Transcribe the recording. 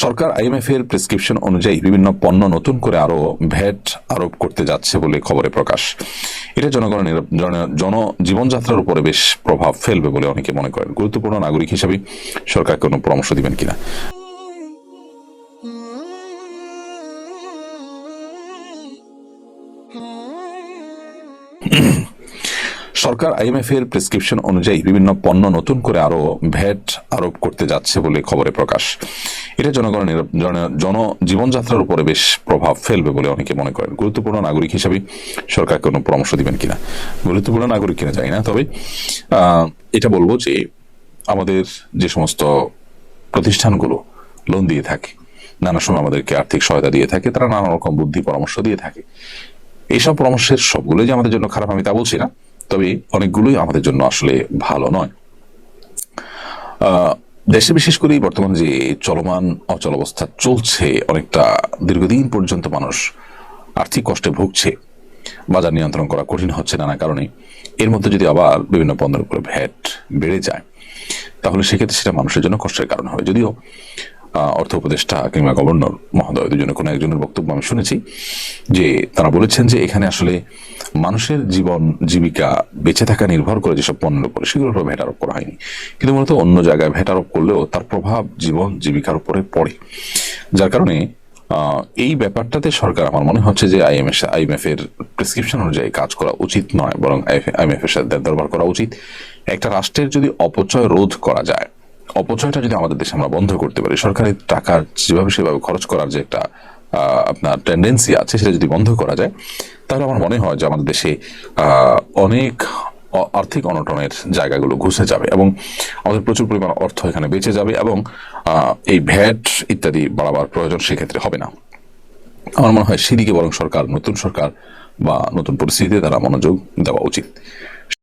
সরকার IMF এর prescription অনুযায়ী বিভিন্ন পণ্য নতুন করে আরও ভ্যাট আরোপ করতে যাচ্ছে বলে খবরে প্রকাশ। এটা জনগণের নিরা- জন- জন জীবনযাত্রার উপরে বেশ প্রভাব ফেলবে বলে অনেকে মনে করেন। গুরুত্বপূর্ণ নাগরিক হিসেবে সরকার কোনো পরামর্শ দিবেন কিনা? সরকার আইএমএফ এর প্রেসক্রিপশন অনুযায়ী বিভিন্ন পণ্য নতুন করে আরও ভ্যাট আরোপ করতে যাচ্ছে বলে খবরে প্রকাশ। এটা জনগণের নিরা- জন- জন জীবনযাত্রার উপরে বেশ প্রভাব ফেলবে বলে অনেকে মনে করেন। গুরুত্বপূর্ণ নাগরিক হিসেবে সরকার কোনো পরামর্শ দিবেন কিনা? গুরুত্বপূর্ণ নাগরিক কিনা জানি না, তবে এটা বলব যে আমাদের যে সমস্ত প্রতিষ্ঠানগুলো লোন দিয়ে থাকে, নানা সময় আমাদেরকে আর্থিক সহায়তা দিয়ে থাকে, তারা নানা রকম বুদ্ধি পরামর্শ দিয়ে থাকে। এইসব পরামর্শের সবগুলোই যে আমাদের জন্য খারাপ আমি তা বলছি না। তবে অনেকগুলোই আমাদের জন্য আসলে ভালো নয়। দেশে বিশেষ করে বর্তমান যে চলমান অচল অবস্থা চলছে, অনেকটা দীর্ঘদিন পর্যন্ত মানুষ আর্থিক কষ্টে ভুগছে। বাজার নিয়ন্ত্রণ করা কঠিন হচ্ছে নানা কারণে। এর মধ্যে যদি আবার বিভিন্ন পণ্যের উপরে ভ্যাট বেড়ে যায়, তাহলে সেক্ষেত্রে সেটা মানুষের জন্য কষ্টের কারণ হবে। যদিও অর্থ উপদেষ্টা কিংবা গভর্নর মহোদয় দুজনে কোনো একজনের বক্তব্য আমি শুনেছি যে তারা বলেছেন যে এখানে আসলে মানুষের জীবন, জীবিকা বেঁচে থাকা নির্ভর করে যেসব পণ্যের উপরে, সেগুলোর উপর ভ্যাট আরোপ করা হয়নি। কিন্তু মূলত অন্য জায়গায় ভ্যাট আরোপ করলেও তার প্রভাব জীবন, জীবিকার উপরে পড়ে। যার কারণে এই ব্যাপারটাতে সরকার আমার মনে হচ্ছে যে আইএমএস আইএমএফ এর প্রেসক্রিপশন অনুযায়ী কাজ করা উচিত নয়, বরং আইএমএফ এর সাথে দরবার করা উচিত। একটা রাষ্ট্রের যদি অপচয় রোধ করা যায়, অপচয়টা যদি আমাদের দেশে আমরা বন্ধ করতে পারি সরকারি টাকা যেভাবে সেভাবে খরচ করার যে একটা আপনার টেন্ডেন্সি আছে, সেটা যদি বন্ধ করা যায়, তাহলে আমার মনে হয় যে আমাদের দেশে অনেক আর্থিক অনটনের জায়গাগুলো ঘুষে যাবে এবং আমাদের প্রচুর পরিমাণ অর্থ এখানে বেঁচে যাবে এবং এই ভ্যাট ইত্যাদি বাড়াবার প্রয়োজন সেক্ষেত্রে হবে না। আমার মনে হয় সেদিকে বরং সরকার, নতুন সরকার বা নতুন পরিস্থিতিতে তারা মনোযোগ দেওয়া উচিত।